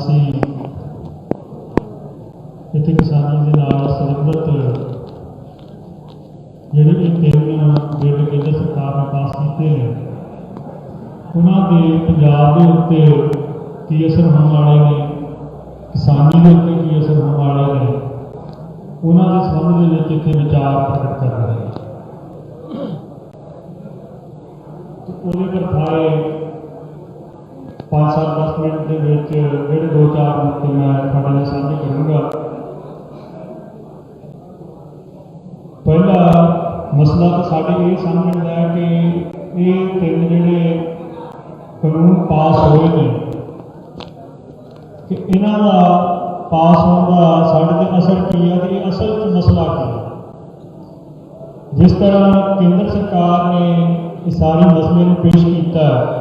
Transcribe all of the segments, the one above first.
ਅਸੀਂ ਇੱਥੇ ਕਿਸਾਨੀ ਦੇ ਨਾਲ ਸੰਬੰਧਿਤ ਜਿਹੜੇ ਇਹ ਤਿੰਨ ਬਿੱਲ ਕੇਂਦਰ ਸਰਕਾਰ ਨੇ ਪਾਸ ਕੀਤੇ ਨੇ, ਉਹਨਾਂ ਦੇ ਪੰਜਾਬ ਦੇ ਉੱਤੇ ਕੀ ਅਸਰ ਹੋਣ ਵਾਲੇ ਨੇ, ਕਿਸਾਨੀ ਦੇ ਉੱਤੇ ਕੀ ਅਸਰ ਹੋਣ ਵਾਲੇ ਨੇ, ਉਹਨਾਂ ਦੇ ਸੰਬੰਧ ਦੇ ਵਿੱਚ ਇੱਥੇ ਵਿਚਾਰ ਪ੍ਰਗਟ ਕਰ ਰਹੇ ਹਾਂ ਉਹਦੇ ਪਰ ਥਾਏ 5-7 ਮਿੰਟ ਦੇ ਵਿੱਚ ਜਿਹੜੇ ਦੋ ਚਾਰ ਮੁੱਦੇ ਮੈਂ ਤੁਹਾਡੇ ਨਾਲ ਕਰੂੰਗਾ ਪਹਿਲਾ ਮਸਲਾ ਤਾਂ ਸਾਡੇ ਇਹ ਸਮਝਦਾ ਹੈ ਕਿ ਇਹ ਤਿੰਨ ਜਿਹੜੇ ਕਾਨੂੰਨ ਪਾਸ ਹੋਏ ਨੇ ਕਿ ਇਹਨਾਂ ਦਾ ਪਾਸ ਹੋਣ ਦਾ ਸਾਡੇ ਤੇ ਅਸਰ ਕੀ ਹੈ ਤੇ ਅਸਲ 'ਚ ਮਸਲਾ ਕੀ ਹੈ ਜਿਸ ਤਰ੍ਹਾਂ ਕੇਂਦਰ ਸਰਕਾਰ ਨੇ ਇਹ ਸਾਰੇ ਮਸਲੇ ਨੂੰ ਪੇਸ਼ ਕੀਤਾ ਹੈ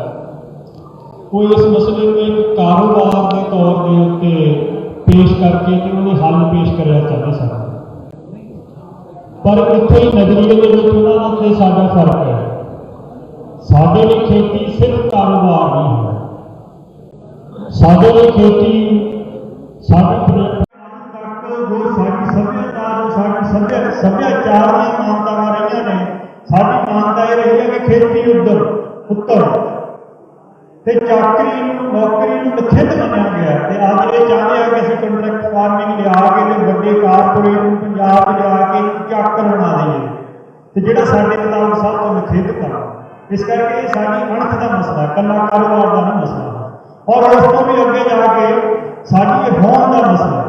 ਉਹ ਇਸ ਮਸਲੇ ਨੂੰ ਇੱਕ ਕਾਰੋਬਾਰ ਦੇ ਤੌਰ ਦੇ ਉੱਤੇ ਪੇਸ਼ ਕਰਕੇ ਤੇ ਉਹਦੇ ਹੱਲ ਪੇਸ਼ ਕਰਿਆ ਚਾਹੁੰਦੇ ਸਨ ਪਰ ਇੱਥੇ ਨਜ਼ਰੀਏ ਦੇ ਵਿੱਚ ਉਹਨਾਂ ਦਾ ਤੇ ਸਾਡਾ ਫ਼ਰਕ ਹੈ। ਸਾਡੇ ਲਈ ਖੇਤੀ ਸਿਰਫ ਕਾਰੋਬਾਰ ਨਹੀਂ ਹੈ। ਸਾਡੇ ਲਈ ਖੇਤੀ ਸਾਡੇ ਤੱਕ ਜੋ ਸਾਡੀ ਸੱਭਿਆਚਾਰ ਜੋ ਸਾਡੀ ਸਭਿਆ ਸਭਿਆਚਾਰ ਦੀਆਂ ਮਾਨਤਾਵਾਂ ਰਹੀਆਂ ਨੇ, ਸਾਡੀ ਮਾਨਤਾ ਇਹ ਰਹੀ ਹੈ ਕਿ ਖੇਤੀ ਉੱਧਰ, ਉੱਤਰ। ਤੇ ਚਾਕਰੀ ਨੂੰ, ਨੌਕਰੀ ਨੂੰ ਮੱਛੇਦ ਮੰਨਿਆ ਗਿਆ? ਤੇ ਅੱਜ ਇਹ ਚਾਹੁੰਦੇ ਆ ਕਿ ਅਸੀਂ ਕੰਟਰੈਕਟ ਫਾਰਮਿੰਗ ਲਿਆ ਕੇ ਤੇ ਵੱਡੇ ਕਾਰਪੋਰੇਟ ਨੂੰ ਪੰਜਾਬ ਲਿਆ ਕੇ ਚਾਕਰ ਬਣਾ ਦਈਏ। ਤੇ ਜਿਹੜਾ ਸਾਡੇ ਮੁਤਾਬਕ ਸਭ ਤੋਂ ਮੱਛੇਦਕ ਆ ਇਸ ਕਰਕੇ ਇਹ ਸਾਡੀ ਅਣਖ ਦਾ ਮਸਲਾ ਕੱਲਾ ਕਾਰੋਬਾਰ ਦਾ ਨਹੀਂ ਮਸਲਾ। ਔਰ ਉਸ ਤੋਂ ਵੀ ਅੱਗੇ ਜਾ ਕੇ ਸਾਡੀ ਇਹ ਹੋਂਦ ਦਾ ਮਸਲਾ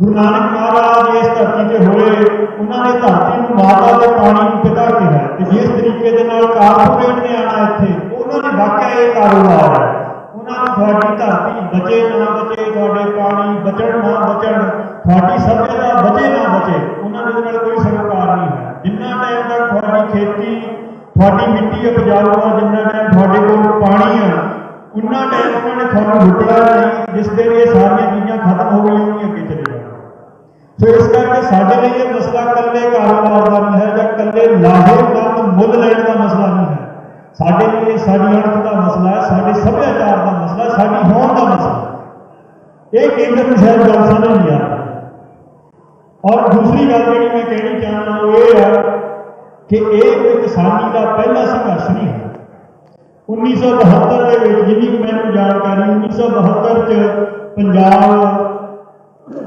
ਗੁਰੂ ਨਾਨਕ ਮਹਾਰਾਜ ਇਸ ਧਰਤੀ ਤੇ ਹੋਏ, ਉਹਨਾਂ ਨੇ ਧਰਤੀ ਨੂੰ ਮਾਤਾ ਦੇ ਪਾਣੀ ਨੂੰ ਪਿਤਾ ਕਿਹਾ। ਤੇ ਜਿਸ ਤਰੀਕੇ ਦੇ ਨਾਲ ਕਾਰਪੋਰੇਟ ਨੇ ਆਣਾ ਇੱਥੇ ਉਹਨਾਂ ਵਾਕਿਆ ਇਹ ਕਾਰੋਬਾਰ ਹੈ। ਉਹਨਾਂ ਨੂੰ ਤੁਹਾਡੀ ਧਰਤੀ ਬਚੇ ਨਾ ਬਚੇ, ਤੁਹਾਡੇ ਪਾਣੀ ਬਚਣ ਨਾ ਬਚਣ, ਤੁਹਾਡੀ ਸਭਿਅਤਾ ਬਚੇ ਨਾ ਬਚੇ, ਉਹਨਾਂ ਦੇ ਨਾਲ ਕੋਈ ਸਰੋਕਾਰ ਨਹੀਂ ਹੈ। ਜਿੰਨਾ ਟਾਈਮ ਤੱਕ ਤੁਹਾਡੀ ਖੇਤੀ, ਤੁਹਾਡੀ ਮਿੱਟੀ ਉਪਜਾਊ ਆ, ਜਿੰਨਾ ਟਾਈਮ ਤੁਹਾਡੇ ਕੋਲ ਪਾਣੀ ਆ ਉਹਨਾਂ ਟਾਈਮ ਉਹਨਾਂ ਨੇ ਤੁਹਾਨੂੰ ਲੁੱਟਿਆ ਨਹੀਂ, ਜਿਸ ਦੇ ਇਹ ਸਾਰੀਆਂ ਚੀਜ਼ਾਂ ਖਤਮ ਹੋ ਗਈਆਂ, ਉਹਨੀ ਅੱਗੇ ਚਲੇ ਜਾਣਾ। ਸੋ ਇਸ ਕਰਕੇ ਸਾਡੇ ਸਾਡੇ ਲਈ ਇਹ ਸਾਡੀ ਅਣਖ ਦਾ ਮਸਲਾ ਹੈ, ਸਾਡੇ ਸੱਭਿਆਚਾਰ ਦਾ ਮਸਲਾ ਹੈ, ਸਾਡੀ ਹੋਂਦ ਦਾ ਮਸਲਾ ਹੈ। ਇਹ ਕੇਂਦਰ ਨੂੰ ਸ਼ਾਇਦ ਗੱਲ ਸਮਝ ਨਹੀਂ ਆ ਰਹੀ। ਔਰ ਦੂਸਰੀ ਗੱਲ ਜਿਹੜੀ ਮੈਂ ਕਹਿਣੀ ਚਾਹੁੰਦਾ ਉਹ ਇਹ ਹੈ ਕਿ ਇਹ ਕੋਈ ਕਿਸਾਨੀ ਦਾ ਪਹਿਲਾ ਸੰਘਰਸ਼ ਨਹੀਂ ਹੈ। 1972 ਦੇ ਵਿੱਚ ਜਿੰਨੀ ਕੁ ਮੈਨੂੰ ਜਾਣਕਾਰੀ 1972 ਚ ਪੰਜਾਬ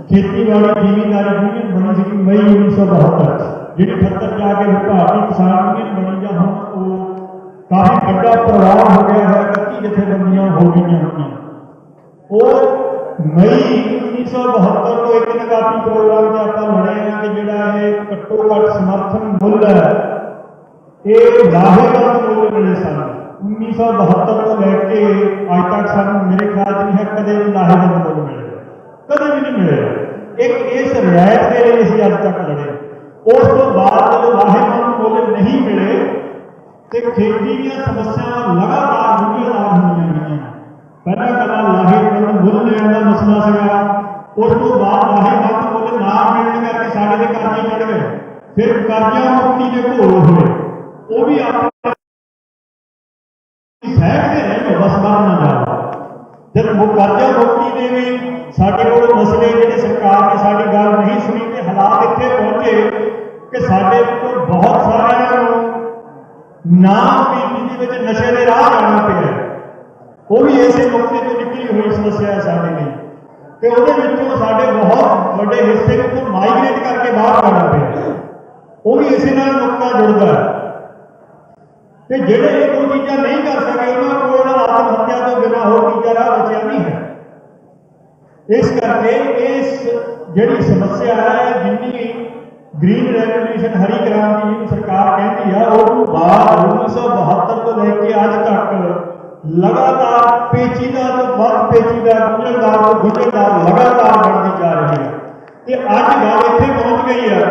ਖੇਤੀਬਾੜੀ ਜ਼ਿਮੀਂਦਾਰੀ ਯੂਨੀਅਨ ਬਣੀ ਸੀ ਮਈ 1972 ਚ, ਜਿਹੜੀ 78 ਜਾ ਕੇ ਭਾਰਤੀ ਕਿਸਾਨ ਯੂਨੀਅਨ ਬਣੀ ਜਾਂ ਹੁਣ ਉਹ ਕਾਫੀ ਵੱਡਾ ਪ੍ਰਵਾਹ ਹੋ ਗਿਆ ਹੈ 31 ਜਥੇਬੰਦੀਆਂ ਹੋ ਗਈਆਂ ਹੋਈਆਂ ਉਹ ਮਈ 1972 ਨੂੰ ਇੱਕ ਨਕਾਤੀ ਪ੍ਰੋਗਰਾਮ ਤੇ ਆਪਾਂ ਲੜੇ ਹਾਂ ਕਿ ਜਿਹੜਾ ਇਹ ਘੱਟੋ ਘੱਟ ਸਮਰਥਨ ਮੁੱਲ ਹੈ ਇਹ ਲਾਹੇਵੰਦ ਮੁੱਲ ਮਿਲੇ ਸਾਨੂੰ 1972 ਤੋਂ ਲੈ ਕੇ ਅੱਜ ਤੱਕ ਸਾਨੂੰ ਮੇਰੇ ਖਿਆਲ 'ਚ ਨਹੀਂ ਹੈ ਕਦੇ ਵੀ ਲਾਹੇਵੰਦ ਮੁੱਲ ਮਿਲੇ ਕਦੇ ਵੀ ਨਹੀਂ ਮਿਲੇ ਇੱਕ ਇਸ ਰਿਆਇਤ ਦੇ ਲਈ ਅਸੀਂ ਅੱਜ ਤੱਕ ਲੜੇ। ਉਸ ਤੋਂ ਬਾਅਦ ਜਦੋਂ ਲਾਹੇਵੰਦ ਮੁੱਲ ਨਹੀਂ ਮਿਲੇ, ਤੇ ਖੇਤੀ ਦੀਆਂ ਸਮੱਸਿਆਵਾਂ ਲਗਾਤਾਰ ਗੁੰਝਲਦਾਰ ਹੁੰਦੀਆਂ ਗਈਆਂ ਪਹਿਲਾਂ ਕਲਾ ਲਾਹੇਵੰਦ ਮੁੱਲ ਲੈਣ ਦਾ ਮਸਲਾ ਸੀਗਾ। ਉਸ ਤੋਂ ਬਾਅਦ ਲਾਹੇਵੰਦ ਮੁੱਲ ਨਾ ਮਿਲਣ ਕਰਕੇ ਸਾਡੇ ਦੇ ਕਰਜ਼ੇ ਚੜ ਗਏ। ਫਿਰ ਕਰਜ਼ਾ ਮੁਕਤੀ ਦੇ ਘੋਲ ਹੋਏ ਉਹ ਵੀ ਆਪਣੇ ਸਹਿਬ ਦੇ ਰਹੇ ਬਸ ਨਾ ਜਾਓ। ਜਦ ਉਹ ਕਰਜ਼ਾ ਮੁਕਤੀ ਦੇ ਵੀ ਸਾਡੇ ਕੋਲ ਮਸਲੇ ਜਿਹੜੇ ਸਰਕਾਰ ਨੇ ਸਾਡੀ ਗੱਲ ਨਹੀਂ ਸੁਣੀ ਤੇ ਹਾਲਾਤ ਇੱਥੇ ਪਹੁੰਚੇ ਕਿ ਸਾਡੇ ਕੋਲ ਬਹੁਤ ਸਾਰਿਆਂ ਨੂੰ ਨਾਮ ਬੀਬੀ ਦੇ ਵਿੱਚ ਨਸ਼ੇ ਦੇ ਰਾਹ ਜਾਣਾ ਪਿਆ। ਉਹ ਵੀ ਇਸੇ ਨੁਕਤੇ ਤੋਂ ਨਿਕਲੀ ਹੋਈ ਸਮੱਸਿਆ ਹੈ ਸਾਡੇ ਲਈ। ਤੇ ਉਹਦੇ ਵਿੱਚੋਂ ਸਾਡੇ ਬਹੁਤ ਵੱਡੇ ਹਿੱਸੇ ਨੂੰ ਮਾਈਗ੍ਰੇਟ ਕਰਕੇ ਬਾਹਰ ਜਾਣਾ ਪਿਆ। ਉਹ ਵੀ ਇਸੇ ਨਾਲ ਨੁਕਤਾ ਜੁੜਦਾ ਹੈ। ਤੇ ਜਿਹੜੇ ਇਹ ਦੋ ਚੀਜ਼ਾਂ ਨਹੀਂ ਕਰ ਸਕੇ, ਉਹਨਾਂ ਕੋਲ ਆਤਮ ਹੱਤਿਆ ਤੋਂ ਬਿਨਾਂ ਹੋਰ ਤੀਜਾ ਰਾਹ ਬਚਿਆ ਨਹੀਂ ਹੈ। ਇਸ ਕਰਕੇ ਇਸ ਜਿਹੜੀ ਸਮੱਸਿਆ ਹੈ ਗ੍ਰੀਨ ਰੈਵੋਲੂਸ਼ਨ ਹਰੀ ਕ੍ਰਾਂਤੀ ਜਿਹਨੂੰ ਸਰਕਾਰ ਕਹਿੰਦੀ ਆ ਉਹ ਤੋਂ ਬਾਅਦ 1972 ਤੋਂ ਲੈ ਕੇ ਅੱਜ ਤੱਕ ਲਗਾਤਾਰ ਪੇਚੀਦਾ ਤੋਂ ਵੱਧ ਪੇਚੀਦਾ ਗੁੰਝਲਦਾਰ ਤੋਂ ਗੁੰਝਲਦਾਰ ਲਗਾਤਾਰ ਬਣਦੀ ਜਾ ਰਹੀ ਹੈ ਤੇ ਅੱਜ ਗੱਲ ਇੱਥੇ ਪਹੁੰਚ ਗਈ ਹੈ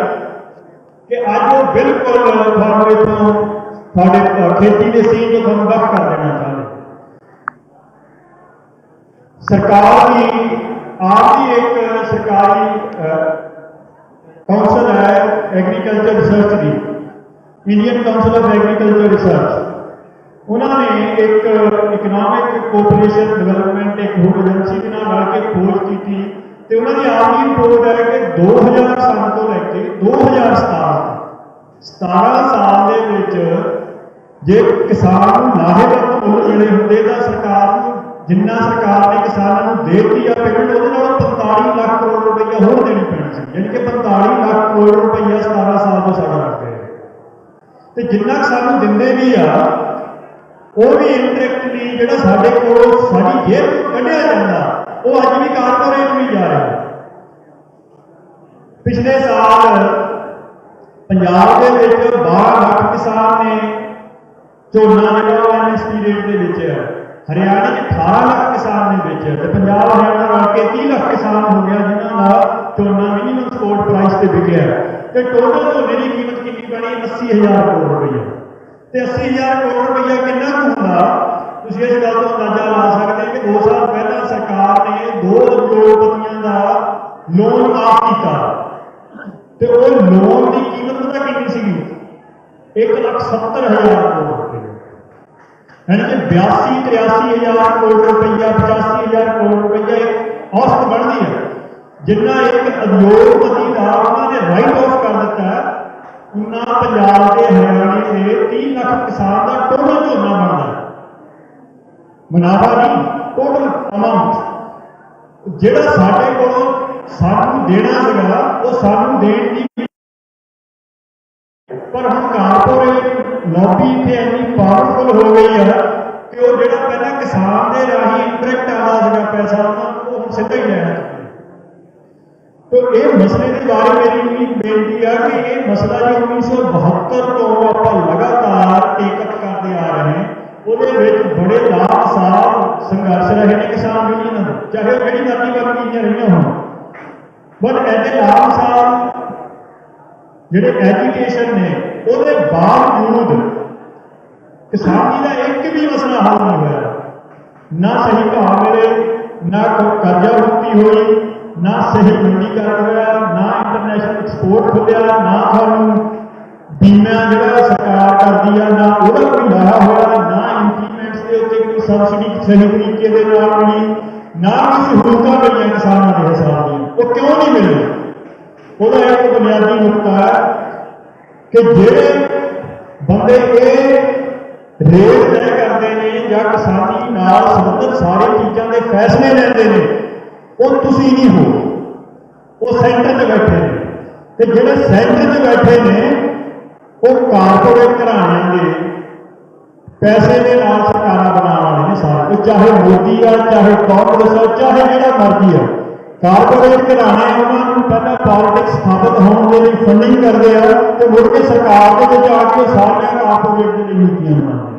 ਕਿ ਅੱਜ ਉਹ ਬਿਲਕੁਲ ਤੁਹਾਨੂੰ ਇਥੋਂ ਤੁਹਾਡੇ ਖੇਤੀ ਦੇ ਸੀਨ ਤੋਂ ਤੁਹਾਨੂੰ ਵੱਖ ਕਰ ਦੇਣਾ ਚਾਹੁੰਦੇ। ਸਰਕਾਰ ਦੀ, ਆਪ ਦੀ ਇੱਕ ਸਰਕਾਰੀ ਕੌਂਸਲ ਹੈ agriculture research the Indian council of agriculture research ਉਹਨਾਂ ਨੇ ਇੱਕ ਇਕਨੋਮਿਕ ਕੋਆਪਰੇਸ਼ਨ ਡਿਵੈਲਪਮੈਂਟ ਇੱਕ ਹੋਰ ਏਜੰਸੀ ਦੇ ਨਾਲ ਰਲ ਕੇ ਖੋਜ ਕੀਤੀ ਤੇ ਉਹਨਾਂ ਦੀ ਆਪਣੀ ਰਿਪੋਰਟ ਹੈ ਕਿ 2000 ਤੋਂ ਲੈ ਕੇ 2017 17 ਸਾਲ ਦੇ ਵਿੱਚ ਜੇ ਕਿਸਾਨ ਨੂੰ ਲਾਹੇਵੰਦ ਮੁੱਲ ਮਿਲੇ ਹੁੰਦੇ ਤਾਂ ਸਰਕਾਰ ਨੂੰ, ਜਿੰਨਾ ਸਰਕਾਰ ਨੇ ਕਿਸਾਨਾਂ ਨੂੰ ਦੇਤੀ ਆ ਪੇਮੈਂਟ ਉਹਦੇ ਨਾਲ 45 ਲੱਖ ਕਰੋੜ ਰੁਪਈਆ ਹੋਰ ਦੇਣੀ ਪੈਣੀ ਸੀ ਯਾਨੀ ਕਿ ਕਰੋੜ ਰੁਪਈਆ 17 ਸਾਲ ਤੋਂ ਸਾਡਾ ਲੱਗ ਤੇ ਜਿੰਨਾ ਸਾਨੂੰ ਦਿੰਦੇ ਵੀ ਆ, ਉਹ ਵੀ ਇਨਡਾਇਰੈਕਟਲੀ ਜਿਹੜਾ ਸਾਡੇ ਕੋਲ ਸਾਡੀ ਜੇਬ ਕੱਢਿਆ ਜਾਂਦਾ, ਉਹ ਅੱਜ ਵੀ ਕਾਰਪੋਰੇਟ ਨੂੰ ਜਾ ਰਿਹਾ ਪਿਛਲੇ ਸਾਲ ਪੰਜਾਬ ਦੇ ਵਿੱਚ 12 ਲੱਖ ਕਿਸਾਨ ਨੇ ਝੋਨਾ ਜਿਹੜਾ ਐਮਐਸਪੀ ਰੇਟ ਦੇ ਵਿੱਚ। ਹੈ ਹਰਿਆਣਾ 'ਚ 18 ਲੱਖ ਕਿਸਾਨ ਨੇ ਵੇਚਿਆ ਤੇ ਪੰਜਾਬ ਹਰਿਆਣਾ ਰਲ ਕੇ 30 ਲੱਖ ਕਿਸਾਨ ਹੋ ਗਿਆ, ਜਿਨ੍ਹਾਂ ਦਾ ਝੋਨਾ ਤੇ ਵਿਕਿਆ ਤੇ ਟੋਟਲ ਝੋਨੇ ਦੀ ਕੀਮਤ ਕਿੰਨੀ ਬਣੀ? 80000 ਕਰੋੜ ਰੁਪਈਆ। ਤੇ 80000 ਕਰੋੜ ਰੁਪਈਆ ਕਿੰਨਾ ਹੁੰਦਾ? ਤੁਸੀਂ ਇਸ ਗੱਲ ਤੋਂ ਅੰਦਾਜ਼ਾ ਲਾ ਸਕਦੇ ਕਿ 2 ਸਾਲ ਪਹਿਲਾਂ ਸਰਕਾਰ ਨੇ 2 ਕਰੋੜਪਤੀਆਂ ਦਾ ਲੋਨ ਮਾਫ ਕੀਤਾ। ਤੇ ਉਹ ਲੋਨ ਦੀ ਕੀਮਤ ਪਤਾ ਕਿੰਨੀ ਸੀਗੀ? 170000 ਕਰੋੜ ਰੁਪਏ ਯਾਨੀ ਕਿ 82 83000 ਕਰੋੜ ਰੁਪਈਆ 85000 ਕਰੋੜ ਰੁਪਈਆ ਔਸਤ ਬਣਦੀ ਹੈ। ਜਿੰਨਾ ਇੱਕ ਉਦਯੋਗਪਤੀ ਦਾ ਉਹਨਾਂ ਨੇ ਰਾਈਟ ਆਫ ਕਰ ਦਿੱਤਾ ਹੈ, ਪੰਜਾਬ ਦੇ ਹਰਿਆਣੇ ਦੇ 30 ਲੱਖ ਕਿਸਾਨ ਦਾ ਟੋਟਲ ਝੋਨਾ ਬਣਦਾ ਮੁਨਾਫਾ ਨਹੀਂ ਟੋਟਲ ਅਮਾਉਂਟ ਜਿਹੜਾ ਸਾਡੇ ਕੋਲੋਂ ਸਾਨੂੰ ਦੇਣਾ ਸੀਗਾ ਉਹ ਸਾਨੂੰ ਦੇਣ ਦੀ ਪਰ ਹੁਣ ਕਾਰਪੋਰੇਟ ਲੌਬੀ ਇੱਥੇ ਇੰਨੀ ਪਾਵਰਫੁਲ ਹੋ ਗਈ ਹੈ ਕਿ ਉਹ ਜਿਹੜਾ ਪਹਿਲਾਂ ਕਿਸਾਨ ਦੇ ਰਾਹੀਂ ਇੰਟਰੈਕਟ ਆਉਂਦਾ ਸੀਗਾ ਪੈਸਾ ਉਹਨਾਂ ਨੂੰ ਉਹ ਹੁਣ ਸਿੱਧਾ ਹੀ ਲੈਣਾ ਚਾਹੁੰਦੇ ਤੋ ਇਹ ਮਸਲੇ ਦੇ ਬਾਰੇ ਮੇਰੀ ਵੀ ਬੇਨਤੀ ਆ ਕਿ ਇਹ ਮਸਲਾ ਜੋ 1972 ਤੋਂ ਆਪਾਂ ਲਗਾਤਾਰ ਟੇਕਅਪ ਕਰਦੇ ਆ ਰਹੇ ਹਾਂ, ਉਹਦੇ ਵਿੱਚ ਬੜੇ ਲਾਭਸਾਰ ਸੰਘਰਸ਼ ਰਹੇ ਨੇ ਕਿਸਾਨ ਯੂਨੀਅਨਾਂ ਦੇ, ਚਾਹੇ ਉਹ ਮਰਜ਼ੀ ਵਰਗੀਆਂ ਰਹੀਆਂ ਹੋਣ। ਬਟ ਐਡੇ ਲਾਭਸਾਰ ਜਿਹੜੇ ਐਜੂਕੇਸ਼ਨ ਨੇ, ਉਹਦੇ ਬਾਵਜੂਦ ਕਿਸਾਨੀ ਦਾ ਇੱਕ ਵੀ ਮਸਲਾ ਹੱਲ ਨਹੀਂ ਹੋਇਆ। ਨਾ ਸਹੀ ਭਾਅ ਮਿਲੇ, ਨਾ ਕੋਈ ਕਰਜ਼ਾ ਮੁਕਤੀ ਹੋਈ ਨਾ ਸਹੀ ਮੰਡੀਕਰਨ ਹੋਇਆ ਨਾ ਇੰਟਰਨੈਸ਼ਨਲ ਐਕਸਪੋਰਟ ਖੁੱਲਿਆ, ਨਾ ਸਾਨੂੰ ਬੀਮਾ ਜਿਹੜਾ ਸਰਕਾਰ ਕਰਦੀ ਆ, ਨਾ ਉਹਦਾ ਕੋਈ ਲਾਹਾ ਹੋਇਆ, ਨਾ ਇੰਪਲੀਮੈਂਟਸ ਦੇ ਉੱਤੇ ਕੋਈ ਸਬਸਿਡੀ ਸਹੀ ਤਰੀਕੇ ਦੇ ਨਾਲ ਮਿਲੀ, ਨਾ ਕੋਈ ਸਹੂਲਤਾਂ ਮਿਲੀਆਂ ਕਿਸਾਨਾਂ ਦੇ ਹਿਸਾਬ ਦੀ ਉਹ ਕਿਉਂ ਨਹੀਂ ਮਿਲੀਆਂ ਉਹਦਾ ਇੱਕ ਬੁਨਿਆਦੀ ਨੁਕਤਾ ਹੈ ਕਿ ਜਿਹੜੇ ਬੰਦੇ ਇਹ ਰੇਟ ਤੈਅ ਕਰਦੇ ਨੇ ਜਾਂ ਕਿਸਾਨੀ ਨਾਲ ਸੰਬੰਧਿਤ ਸਾਰੇ ਚੀਜ਼ਾਂ ਦੇ ਫੈਸਲੇ ਲੈਂਦੇ ਨੇ ਉਹ ਤੁਸੀਂ ਨਹੀਂ ਹੋ। ਉਹ ਸੈਂਟਰ 'ਚ ਬੈਠੇ ਨੇ। ਤੇ ਜਿਹੜੇ ਸੈਂਟਰ 'ਚ ਬੈਠੇ ਨੇ, ਉਹ ਕਾਰਪੋਰੇਟ ਘਰਾਣਿਆਂ ਦੇ ਪੈਸੇ ਦੇ ਨਾਲ ਸਰਕਾਰਾਂ ਬਣਾਉਣ ਵਾਲੇ ਨੇ ਸਾਰੇ ਉਹ ਚਾਹੇ ਮੋਦੀ ਆ, ਚਾਹੇ ਕਾਂਗਰਸ ਆ, ਚਾਹੇ ਜਿਹੜਾ ਮਰਜ਼ੀ ਆ। ਕਾਰਪੋਰੇਟ ਘਰਾਣੇ ਉਹਨਾਂ ਨੂੰ ਪਹਿਲਾਂ ਪੋਲਿਟਿਕਸ ਸਥਾਪਿਤ ਹੋਣ ਦੇ ਲਈ ਫੰਡਿੰਗ ਕਰਦੇ ਆ ਤੇ ਮੁੜ ਕੇ ਸਰਕਾਰ ਦੇ ਵਿੱਚ ਆ ਕੇ ਸਾਰੀਆਂ ਕਾਰਪੋਰੇਟ ਦੇ ਲਈ ਨੀਤੀਆਂ ਬਣਾਉਂਦੇ ਆ।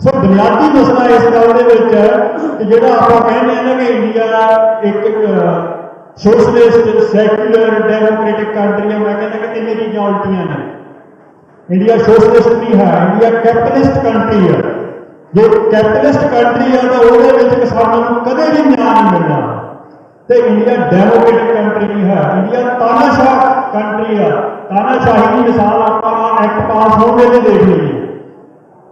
ਸੋ ਬੁਨਿਆਦੀ ਮਸਲਾ ਇਸ ਗੱਲ ਦੇ ਵਿੱਚ ਹੈ ਕਿ ਜਿਹੜਾ ਆਪਾਂ ਕਹਿੰਦੇ ਆ ਨਾ ਕਿ ਇੰਡੀਆ ਇੱਕ ਸੋਸ਼ਲਿਸਟ ਸੈਕੂਲਰ ਡੈਮੋਕ੍ਰੈਟਿਕ ਕੰਟਰੀ ਹੈ, ਮੈਂ ਕਹਿੰਦਾ ਕਿ ਤਿੰਨੇ ਚੀਜ਼ਾਂ ਉਲਟੀਆਂ ਨੇ। ਇੰਡੀਆ ਸੋਸ਼ਲਿਸਟ ਨਹੀਂ ਹੈ, ਇੰਡੀਆ ਕੈਪੀਟਲਿਸਟ ਕੰਟਰੀ ਹੈ। ਜੇ ਕੈਪੀਟਲਿਸਟ ਕੰਟਰੀ ਹੈ ਤਾਂ ਉਹਦੇ ਵਿੱਚ ਕਿਸਾਨਾਂ ਨੂੰ ਕਦੇ ਵੀ ਨਿਆਂ ਨਹੀਂ ਮਿਲਣਾ। ਤੇ ਇੰਡੀਆ ਡੈਮੋਕ੍ਰੈਟਿਕ ਕੰਟਰੀ ਨਹੀਂ ਹੈ, ਇੰਡੀਆ ਤਾਨਾਸ਼ਾਹ ਕੰਟਰੀ ਹੈ ਤਾਨਾਸ਼ਾਹੀ ਦੀ ਮਿਸਾਲ ਆਪਾਂ ਐਕਟ ਪਾਸ ਹੋਣ ਵੇਲੇ ਦੇਖ ਲਈਏ।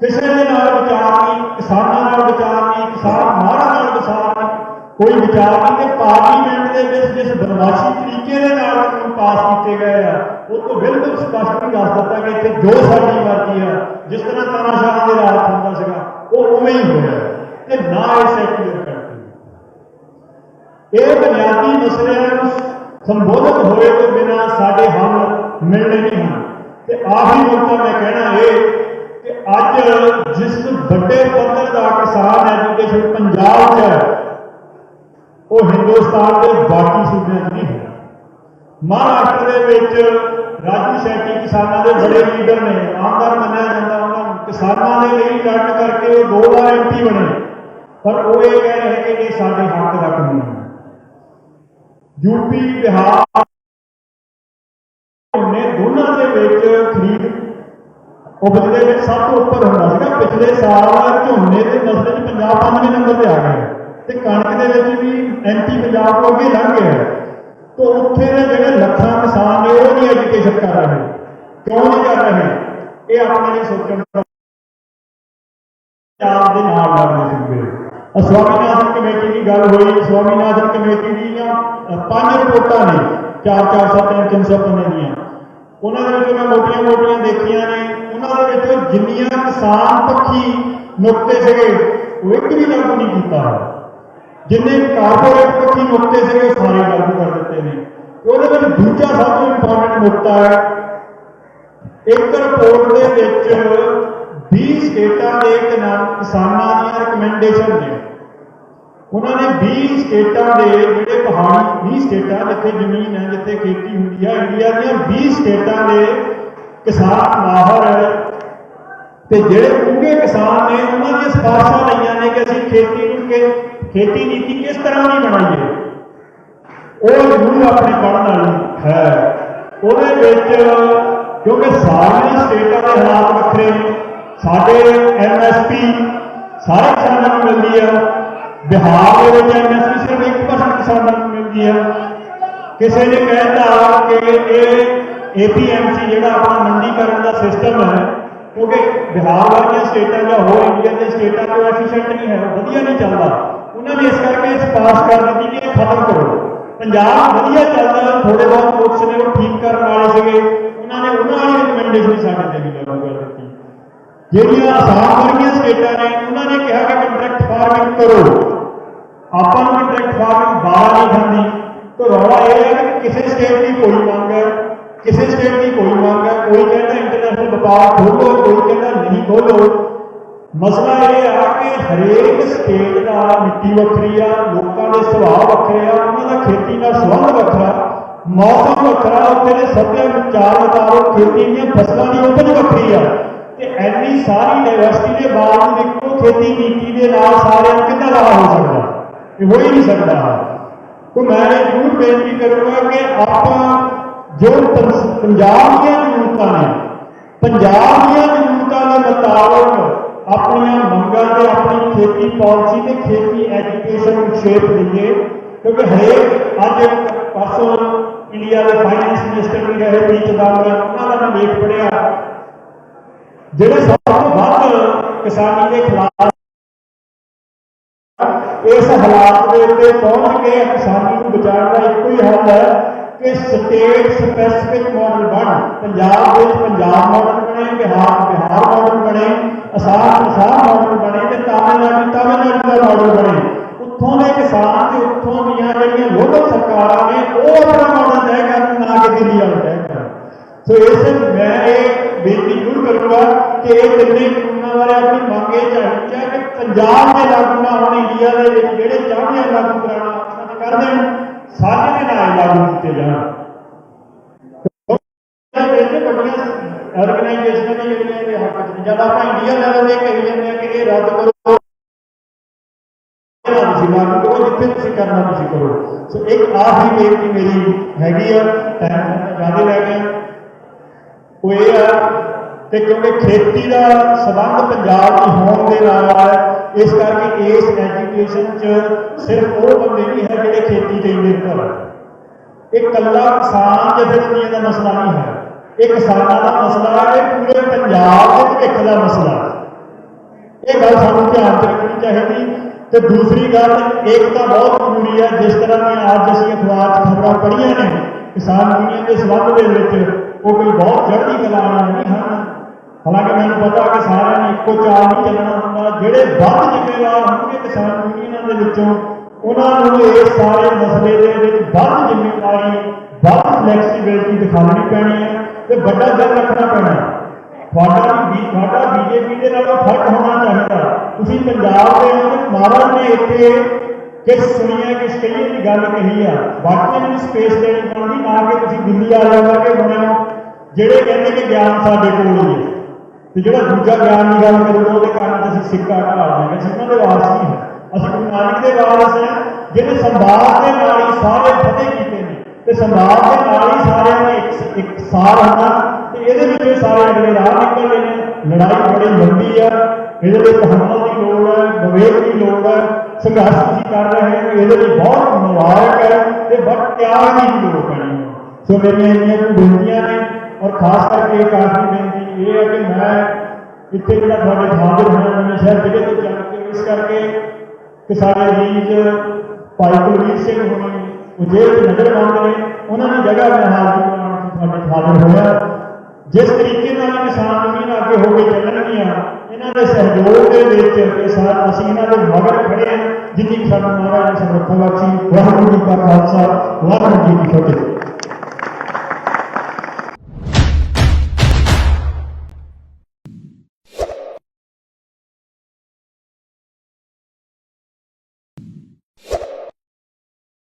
ਕਿਸੇ ਦੇ ਨਾਲ ਵਿਚਾਰ ਨਹੀਂ, ਕਿਸਾਨਾਂ ਨਾਲ ਵਿਚਾਰ ਨਹੀਂ, ਕਿਸਾਨ ਮਾਰਾ ਨਾਲ ਵਿਚਾਰ ਨਹੀਂ, ਕੋਈ ਵਿਚਾਰ ਨਹੀਂ ਤੇ ਪਾਰਲੀਮੈਂਟ ਦੇ ਵਿੱਚ ਜਿਸ ਬਦਮਾਸ਼ੀ ਤਰੀਕੇ ਦੇ ਨਾਲ ਕਾਨੂੰਨ ਪਾਸ ਕੀਤੇ ਗਏ ਆ, ਉਹ ਤੋਂ ਬਿਲਕੁਲ ਸਪਸ਼ਟ ਹੀ ਦੱਸ ਦਿੱਤਾ ਕਿ ਇੱਥੇ ਜੋ ਸਾਡੀ ਮਰਜ਼ੀ ਆ, ਜਿਸ ਤਰ੍ਹਾਂ ਤਾਨਾਸ਼ਾਹ ਦੇ ਰਾਜ ਹੁੰਦਾ ਸੀਗਾ, ਉਹ ਉਵੇਂ ਹੀ ਹੋਇਆ। ਤੇ ਨਾ ਇਹ ਸੈਕੂਲਰ ਕੰਟਰੀ ਇਹ ਬੁਨਿਆਦੀ ਮਸਲਿਆਂ ਨੂੰ ਸੰਬੋਧਿਤ ਹੋਏ ਤੋਂ ਬਿਨਾਂ ਸਾਡੇ ਹੱਲ ਮਿਲਣੇ ਨਹੀਂ ਹਨ। ਤੇ ਆਖਰੀ ਮੁੱਦਾ ਮੈਂ ਕਹਿਣਾ ਇਹ ਅੱਜ ਜਿਸ ਵੱਡੇ ਪੱਧਰ ਦਾ ਕਿਸਾਨ ਐਜੂਕੇਸ਼ਨ ਪੰਜਾਬ 'ਚ ਹੈ, ਉਹ ਹਿੰਦੁਸਤਾਨ ਦੇ ਬਾਕੀ ਸੂਬਿਆਂ 'ਚ ਨਹੀਂ ਹੈ। ਮਹਾਰਾਸ਼ਟਰ ਦੇ ਵਿੱਚ ਰਾਜੂ ਸ਼ੈਟੀ ਕਿਸਾਨਾਂ ਦੇ ਬੜੇ ਲੀਡਰ ਨੇ ਆਮਦਾਰ ਮੰਨਿਆ ਜਾਂਦਾ, ਉਹਨਾਂ ਨੂੰ ਕਿਸਾਨਾਂ ਦੇ ਲਈ ਲੜਨ ਕਰਕੇ ਉਹ ਦੋ ਵਾਰ ਐਮਪੀ ਬਣੇ। ਪਰ ਉਹ ਇਹ ਕਹਿ ਰਹੇ ਕਿ ਇਹ ਸਾਡੇ ਹੱਕ ਦਾ ਕਾਨੂੰਨ ਹੈ। ਯੂਪੀ ਬਿਹਾਰ ਨੇ ਦੋਨਾਂ ਦੇ ਵਿੱਚ ਖਰੀਦ ਉਪਜ ਦੇ ਵਿੱਚ ਸਭ ਤੋਂ ਉੱਪਰ ਹੁੰਦਾ ਸੀਗਾ। ਪਿਛਲੇ ਸਾਲ ਝੋਨੇ ਦੇ ਮਸਲੇ 'ਚ ਪੰਜਾਬ ਪੰਜਵੇਂ ਨੰਬਰ ਤੇ ਆ ਗਿਆ ਤੇ ਕਣਕ ਦੇ ਵਿੱਚ ਵੀ ਐਮਪੀ ਪੰਜਾਬ ਤੋਂ ਅੱਗੇ ਲੰਘ ਗਿਆ। ਤੋਂ ਉੱਥੇ ਦੇ ਜਿਹੜੇ ਲੱਖਾਂ ਕਿਸਾਨ ਨੇ, ਉਹ ਨਹੀਂ ਐਜੂਕੇਸ਼ਨ ਕਰ ਰਹੇ ਕਿਉਂ ਨਹੀਂ ਕਰ ਰਹੇ? ਇਹ ਆਪਣੇ ਲਈ ਸੋਚਣ ਦਾ ਪੰਜਾਬ ਦੇ ਨਾਲ ਲੜਦੇ ਸੀਗੇ ਸਵਾਮੀਨਾਥਨ ਕਮੇਟੀ ਦੀ ਗੱਲ ਹੋਈ। ਸਵਾਮੀਨਾਥਨ ਕਮੇਟੀ ਦੀਆਂ ਪੰਜ ਰਿਪੋਰਟਾਂ ਨੇ 4-4 3 300 ਦੀਆਂ। ਉਹਨਾਂ ਦੇ ਵਿੱਚ ਮੈਂ ਮੋਟੀਆਂ-ਮੋਟੀਆਂ ਦੇਖੀਆਂ ਨੇ। ਉਹਨਾਂ ਦੇ ਵਿੱਚੋਂ ਜਿੰਨੀਆਂ ਕਿਸਾਨ ਪੱਖੀ ਨੁਕਤੇ ਸੀਗੇ, ਉਹ ਇੱਕ ਵੀ ਲਾਗੂ ਨਹੀਂ ਕੀਤਾ ਜਿੰਨੇ ਕਾਰਪੋਰੇਟ ਪੱਖੀ ਨੁਕਤੇ ਸੀਗੇ ਸਾਰੇ ਲਾਗੂ ਕਰ ਦਿੱਤੇ ਨੇ। ਉਹਦੇ ਵਿੱਚ ਦੂਜਾ ਸਭ ਤੋਂ ਇੰਪੋਰਟੈਂਟ ਨੁਕਤਾ ਹੈ, ਇੱਕ ਰਿਪੋਰਟ ਦੇ ਵਿੱਚ 20 ਸਟੇਟਾਂ ਦੇ ਕਿਸਾਨਾਂ ਦੀਆਂ ਰეკਮੈਂਡੇਸ਼ਨ ਨੇ। ਉਹਨਾਂ ਨੇ 20 ਸਟੇਟਾਂ ਦੇ ਜਿਹੜੇ ਪਹਾੜੀ 20 ਸਟੇਟਾਂ ਜਿੱਥੇ ਜ਼ਮੀਨ ਹੈ, ਜਿੱਥੇ ਖੇਤੀ ਹੁੰਦੀ ਹੈ, ਇੰਡੀਆ ਦੀਆਂ 20 ਸਟੇਟਾਂ ਦੇ ਕਿਸਾਨ ਮਾਹਰ ਹੈ। ਤੇ ਜਿਹੜੇ ਉੱਗੇ ਕਿਸਾਨ ਨੇ, ਉਹਨਾਂ ਦੀਆਂ ਸਿਫਾਰਸ਼ਾਂ ਲਈਆਂ ਨੇ ਕਿ ਅਸੀਂ ਖੇਤੀ ਨੂੰ ਕਿ ਖੇਤੀ ਨੀਤੀ ਕਿਸ ਤਰ੍ਹਾਂ ਦੀ ਬਣਾਈਏ। ਉਹ ਜ਼ਰੂਰ ਆਪਣੇ ਪੜ੍ਹਨ ਵਾਲੀ ਹੈ। ਉਹਦੇ ਵਿੱਚ ਕਿਉਂਕਿ ਸਾਰੀਆਂ ਸਟੇਟਾਂ ਦੇ ਹਾਲਾਤ ਵੱਖਰੇ ਨੇ, ਸਾਡੇ ਐਮਐਸਪੀ ਸਾਰੇ ਕਿਸਾਨਾਂ ਨੂੰ ਮਿਲਦੀ ਹੈ ਬਿਹਾਰ ਦੇ ਵਿੱਚ ਐਮਐਸਪੀ ਸਿਰਫ 1% ਕਿਸਾਨਾਂ ਨੂੰ ਮਿਲਦੀ ਹੈ ਕਿਸੇ ਨੇ ਕਹਿਤਾ ਕਿ ਇਹ ਏਪੀਐਮਸੀ ਜਿਹੜਾ ਆਪਣਾ ਮੰਡੀਕਰਨ ਦਾ ਸਿਸਟਮ ਹੈ ਕਿਉਂਕਿ ਬਿਹਾਰ ਵਰਗੀਆਂ ਸਟੇਟਾਂ ਜਾਂ ਹੋਰ ਇੰਡੀਆ ਦੀਆਂ ਸਟੇਟਾਂ ਤੋਂ ਐਫੀਸ਼ੀਐਂਟ ਨਹੀਂ ਹੈ, ਵਧੀਆ ਨਹੀਂ ਚੱਲਦਾ। ਉਹਨਾਂ ਨੇ ਇਸ ਕਰਕੇ ਸਿਫਾਰਿਸ਼ ਕਰ ਦਿੱਤੀ ਕਿ ਇਹ ਖਤਮ ਕਰੋ। ਪੰਜਾਬ ਵਧੀਆ ਚੱਲਦਾ ਥੋੜੇ ਬਹੁਤ ਨੁਕਸ ਨੇ, ਉਹ ਠੀਕ ਕਰਨ ਵਾਲੇ ਸੀਗੇ। ਉਹਨਾਂ ਨੇ ਉਹਨਾਂ ਵਾਲੀ ਰਿਕਮੈਂਡੇਸ਼ਨ ਸਾਡੇ ਤੇ ਵੀ ਲਾਗੂ ਕਰ ਦਿੱਤੀ ਜਿਹੜੀਆਂ ਆਸਾਮ ਵਰਗੀਆਂ ਸਟੇਟਾਂ ਨੇ, ਉਹਨਾਂ ਨੇ ਕਿਹਾ ਕਿ ਕੰਟਰੈਕਟ ਫਾਰਮਿੰਗ ਕਰੋ। ਆਪਾਂ ਨੂੰ ਕੰਟਰੈਕਟ ਫਾਰਮਿੰਗ ਬਾਹਰ ਨਹੀਂ ਖਾਂਦੀ। ਤਾਂ ਰੌਲਾ ਇਹ ਹੈ ਕਿ ਕਿਸੇ ਸਟੇਟ ਦੀ ਕੋਈ ਮੰਗ ਹੈ ਕਿਸੇ ਸਟੇਟ ਦੀ ਕੋਈ ਮੰਗ ਹੈ ਕੋਈ ਕਹਿੰਦਾ ਇੰਟਰਨੈਸ਼ਨਲ ਵਪਾਰ ਖੋਲੋ ਕੋਈ ਕਹਿੰਦਾ ਨਹੀਂ ਖੋਲੋ ਮਸਲਾ ਇਹ ਆ ਕਿ ਹਰੇਕ ਸਟੇਟ ਦਾ ਮਿੱਟੀ ਵੱਖਰੀ ਆ ਲੋਕਾਂ ਦੇ ਸੁਭਾਅ ਵੱਖਰੇ ਆ ਉਹਨਾਂ ਦਾ ਖੇਤੀ ਨਾਲ ਸੰਬੰਧ ਵੱਖਰਾ ਮੌਸਮ ਵੱਖਰਾ ਉੱਥੇ ਦੇ ਸੱਭਿਆਚਾਰ ਮੁਤਾਬਕ ਖੇਤੀ ਦੀਆਂ ਫਸਲਾਂ ਦੀ ਉਪਜ ਵੱਖਰੀ ਆ ਤੇ ਐਨੀ ਸਾਰੀ ਡਾਈਵਰਸਿਟੀ ਦੇ ਬਾਵਜੂਦ ਇੱਕੋ ਖੇਤੀ ਨੀਤੀ ਦੇ ਨਾਲ ਸਾਰਿਆਂ ਨੂੰ ਕਿੱਦਾਂ ਲਾ ਹੋ ਸਕਦਾ ਇਹ ਹੋ ਹੀ ਨਹੀਂ ਸਕਦਾ ਤਾਂ ਮੈਂ ਇਹ ਜ਼ਰੂਰ ਬੇਨਤੀ ਕਰੂੰਗਾ ਕਿ ਆਪਾਂ ਜੋ ਪੰਜਾਬ ਦੀਆਂ ਜ਼ਰੂਰਤਾਂ ਨੇ, ਪੰਜਾਬ ਦੀਆਂ ਜ਼ਰੂਰਤਾਂ ਦੇ ਮੁਤਾਬਕ ਆਪਣੀਆਂ ਮੰਗਾਂ ਤੇ ਆਪਣੀ ਖੇਤੀ ਪਾਲਿਸੀ ਤੇ ਖੇਤੀ ਐਜੂਕੇਸ਼ਨ ਨੂੰ ਸ਼ੇਪ ਦਈਏ ਕਿਉਂਕਿ ਹਰੇਕ ਅੱਜ ਪਰਸੋਂ ਇੰਡੀਆ ਦੇ ਫਾਈਨੈਂਸ ਮਿਨਿਸਟਰ ਵੀ ਰਹੇ ਪੀ ਚਿਦੰਬਰਮ ਉਹਨਾਂ ਦਾ ਮੈਂ ਲੇਖ ਪੜਿਆ। ਜਿਹੜੇ ਸਭ ਤੋਂ ਵੱਧ ਕਿਸਾਨੀ ਦੇ ਖਿਲਾਫ ਇਸ ਹਾਲਾਤ ਦੇ ਉੱਤੇ ਪਹੁੰਚ ਕੇ ਕਿਸਾਨੀ ਨੂੰ ਬਚਾਉਣ ਦਾ ਇੱਕੋ ਹੀ ਹੱਲ ਹੈ। ਕਿ ਸਟੇਟ ਸਪੈਸਿਫਿਕ ਮਾਡਲ ਬਣ? ਪੰਜਾਬ ਵਿੱਚ ਪੰਜਾਬ ਮਾਡਲ ਬਣੇ, ਬਿਹਾਰ ਬਿਹਾਰ ਮਾਡਲ ਬਣੇ, ਅਸਾਮ ਅਸਾਮ ਮਾਡਲ ਬਣੇ ਤੇ ਤਾਮਿਲਨਾਡੂ ਤਾਮਿਲਨਾਡੂ ਦਾ ਮਾਡਲ ਬਣੇ। ਉੱਥੋਂ ਦੇ ਕਿਸਾਨ ਤੇ ਉੱਥੋਂ ਦੀਆਂ ਜਿਹੜੀਆਂ ਲੋਕਲ ਸਰਕਾਰਾਂ ਨੇ, ਉਹ ਆਪਣਾ ਮਾਡਲ ਤੈਅ ਕਰਨ ਨਾ ਕਿ ਦਿੱਲੀ ਵਾਲਾ ਤੈਅ ਕਰਨ। ਸੋ ਇਸ ਮੈਂ ਇਹ ਬੇਨਤੀ ਜ਼ਰੂਰ ਕਰੂੰਗਾ ਕਿ ਇਹ ਤਿੰਨੇ ਕਾਨੂੰਨਾਂ ਬਾਰੇ ਆਪਣੀ ਮੰਗ ਇਹ ਚਾਹੀਦੀ ਹੈ ਕਿ ਪੰਜਾਬ ਦੇ ਲਾਗੂ ਨਾ ਹੋਣ, ਇੰਡੀਆ ਦੇ ਵਿੱਚ ਜਿਹੜੇ ਚਾਹੁੰਦੇ ਲਾਗੂ ਕਰਾਉਣਾ, ਉਹਨਾਂ ਦੇ ਕਰ ਦੇਣ। ਸਾਰੇ ਦੇ ਨਾਲ ਲਾਗੂ ਕੀਤੇ ਜਾਣ। ਇਹਦੇ ਵੱਡੀਆਂ ਆਰਗੇਨਾਈਜੇਸ਼ਨਾਂ ਨੇ ਜਿਹੜੀਆਂ ਦੇ ਹੱਕ ਚ ਨੇ। ਜਦ ਆਪਾਂ ਇੰਡੀਆ ਲੈਵਲ ਤੇ ਕਹੀ ਜਾਂਦੇ ਆ ਕਿ ਇਹ ਰੱਦ ਕਰੋ। ਇਹਨਾਂ ਤੁਸੀਂ ਲਾਗੂ ਕਰੋ ਜਿੱਥੇ ਤੁਸੀਂ ਕਰਨਾ, ਤੁਸੀਂ ਕਰੋ। ਸੋ ਇੱਕ ਆਖਰੀ ਬੇਨਤੀ ਮੇਰੀ ਹੈਗੀ ਆ ਟਾਈਮ ਜ਼ਿਆਦਾ ਲੈ ਗਿਆ ਉਹ ਇਹ ਆ ਕਿ ਕਿਉਂਕਿ ਖੇਤੀ ਦਾ ਸਬੰਧ ਪੰਜਾਬ ਦੀ ਹੋਣ ਦੇ ਨਾਲ ਹੈ, ਇਸ ਕਰਕੇ ਇਸ ਐਜੂਕੇਸ਼ਨ 'ਚ ਸਿਰਫ ਉਹ ਬੰਦੇ ਨਹੀਂ ਹੈ ਜਿਹੜੇ ਖੇਤੀ ਤੇ ਹੀ ਨਿਰਭਰ ਹੈ ਇਹ ਕੱਲਾ ਕਿਸਾਨ ਜਥੇਬੰਦੀਆਂ ਦਾ ਮਸਲਾ ਨਹੀਂ ਹੈ। ਇਹ ਕਿਸਾਨਾਂ ਦਾ ਮਸਲਾ ਹੈ, ਇਹ ਪੂਰੇ ਪੰਜਾਬ ਦੇ ਭਵਿੱਖ ਦਾ ਮਸਲਾ ਹੈ। ਇਹ ਗੱਲ ਸਾਨੂੰ ਧਿਆਨ 'ਚ ਰੱਖਣੀ ਚਾਹੀਦੀ। ਤੇ ਦੂਸਰੀ ਗੱਲ ਏਕਤਾ ਬਹੁਤ ਜ਼ਰੂਰੀ ਹੈ, ਜਿਸ ਤਰ੍ਹਾਂ ਦੀਆਂ ਅੱਜ ਅਸੀਂ ਅਖਬਾਰ 'ਚ ਖਬਰਾਂ ਪੜ੍ਹੀਆਂ ਨੇ, ਕਿਸਾਨ ਯੂਨੀਅਨ ਦੇ ਸੰਬੰਧ ਦੇ ਵਿੱਚ, ਉਹ ਕੋਈ ਬਹੁਤ ਚੜ੍ਹਦੀ ਕਲਾ ਵਾਲੇ ਨਹੀਂ ਹਨ। ਹਾਲਾਂਕਿ ਮੈਨੂੰ ਪਤਾ ਕਿ ਸਾਰਿਆਂ ਨੇ ਇੱਕੋ ਚਾਲ ਨਹੀਂ ਚੱਲਣਾ ਹੁੰਦਾ। ਜਿਹੜੇ ਵੱਧ ਜ਼ਿੰਮੇਵਾਰ ਹੋਣਗੇ ਕਿਸਾਨ ਯੂਨੀਅਨਾਂ ਦੇ ਵਿੱਚੋਂ, ਉਹਨਾਂ ਨੂੰ ਇਸ ਸਾਰੇ ਮਸਲੇ ਦੇ ਵਿੱਚ ਵੱਧ ਜ਼ਿੰਮੇਵਾਰੀ, ਵੱਧ ਫਲੈਕਸੀਬਿਲਟੀ ਦਿਖਾਉਣੀ ਪੈਣੀ ਹੈ ਤੇ ਵੱਡਾ ਦਿਲ ਰੱਖਣਾ ਪੈਣਾ ਹੈ। ਤੁਹਾਡਾ ਵੀ ਤੁਹਾਡਾ ਬੀਜੇਪੀ ਦੇ ਨਾਲ ਫ਼ਰਕ ਹੋਣਾ ਚਾਹੀਦਾ। ਤੁਸੀਂ ਪੰਜਾਬ ਦੇ ਵਿੱਚ ਮਹਾਰਾਜ ਨੇ ਇੱਥੇ ਕਿਸ ਸੁਣੀਏ, ਕਿਸ ਕਹੀਏ ਦੀ ਗੱਲ ਕਹੀ ਆ। ਬਾਕੀ ਨੂੰ ਸਪੇਸ ਦੇਣੀ ਪੈਂਦੀ ਨਾ ਕਿ ਤੁਸੀਂ ਦਿੱਲੀ ਆ ਜਾਓਗੇ ਕਿ ਬਣਿਓ ਜਿਹੜੇ ਕਹਿੰਦੇ ਕਿ ਗਿਆਨ ਸਾਡੇ ਕੋਲ ਹੀ। ਤੇ ਜਿਹੜਾ ਦੂਜਾ ਗਿਆਨ ਦੀ ਗੱਲ ਕਰੂਗਾ ਉਹਦੇ ਕਾਰਨ ਤੇ ਅਸੀਂ ਸਿੱਕਾ ਢਾਲ ਦਾਂਗੇ ਅਸੀਂ ਉਹਨਾਂ ਦੇ ਵਾਰਸ ਨਹੀਂ ਹੈ ਅਸੀਂ ਗੁਰੂ ਨਾਨਕ ਦੇ ਵਾਰਸ ਹਾਂ, ਜਿਹਨੇ ਸੰਵਾਦ ਦੇ ਨਾਲ ਹੀ ਸਾਰੇ ਫਤਿਹ ਕੀਤੇ ਨੇ। ਤੇ ਸੰਵਾਦ ਦੇ ਨਾਲ ਹੀ ਸਾਰਿਆਂ ਨੇ ਇੱਕ ਇੱਕ ਸਾਰ ਹੋਣਾ ਤੇ ਇਹਦੇ ਵਿੱਚ ਸਾਰੇ ਅਗਲੇ ਰਾਹ ਨਿਕਲਦੇ ਨੇ। ਲੜਾਈ ਬੜੀ ਲੰਬੀ ਆ, ਇਹਦੇ ਲਈ ਤਹਮਲ ਦੀ ਲੋੜ ਹੈ ਵਿਵੇਕ ਦੀ ਲੋੜ ਹੈ ਸੰਘਰਸ਼ ਤੁਸੀਂ ਕਰ ਰਹੇ ਹੋ ਇਹਦੇ ਲਈ ਬਹੁਤ ਮੁਬਾਰਕ ਹੈ ਤੇ ਬਹੁਤ ਪਿਆਰ ਦੀ ਲੋੜ ਹੈ ਸੋ ਮੇਰੀਆਂ ਇੰਨੀਆਂ ਬੇਨਤੀਆਂ ਨੇ ਔਰ ਖਾਸ ਕਰਕੇ ਇੱਕ ਆਖਰੀ ਬੇਨਤੀ ਇਹ ਹੈ ਕਿ ਮੈਂ ਇੱਥੇ ਜਿਹੜਾ ਤੁਹਾਡੇ ਫਾਦਰ ਹੋਇਆ ਨਵੇਂ ਸ਼ਹਿਰ ਜ਼ਿਲ੍ਹੇ ਤੋਂ ਚੱਲ ਕੇ, ਇਸ ਕਰਕੇ ਕਿ ਸਾਡੇ ਵੀਰ ਭਾਈ ਕੁਲਵੀਰ ਸਿੰਘ ਹੋਣੀ ਉਹ ਜੇਲ੍ਹ 'ਚ ਨਜ਼ਰ ਆਉਂਦੇ ਨੇ, ਉਹਨਾਂ ਦੀ ਜਗ੍ਹਾ ਮੈਂ ਹਾਜ਼ਰ ਕਰਾਉਣ ਤੁਹਾਡੇ ਫਾਦਰ ਹੋਇਆ। ਜਿਸ ਤਰੀਕੇ ਨਾਲ ਕਿਸਾਨ ਜ਼ਮੀਨ ਅੱਗੇ ਹੋ ਕੇ ਚੱਲਣਗੀਆਂ, ਇਹਨਾਂ ਦੇ ਸਹਿਯੋਗ ਦੇ ਵਿੱਚ ਇਹ ਅਸੀਂ ਇਹਨਾਂ ਦੇ ਮਗਰ ਖੜੇ ਹਾਂ ਜਿੰਨੀ ਕੁ ਸਾਨੂੰ ਮਹਾਰਾਜ ਨੇ ਸਮਰੱਥਾ ਬਖਸ਼ੀ ਵਾਹਿਗੁਰੂ ਜੀ ਕਾ ਖਾਲਸਾ, ਵਾਹਿਗੁਰੂ ਜੀ ਕੀ ਫਤਿਹ।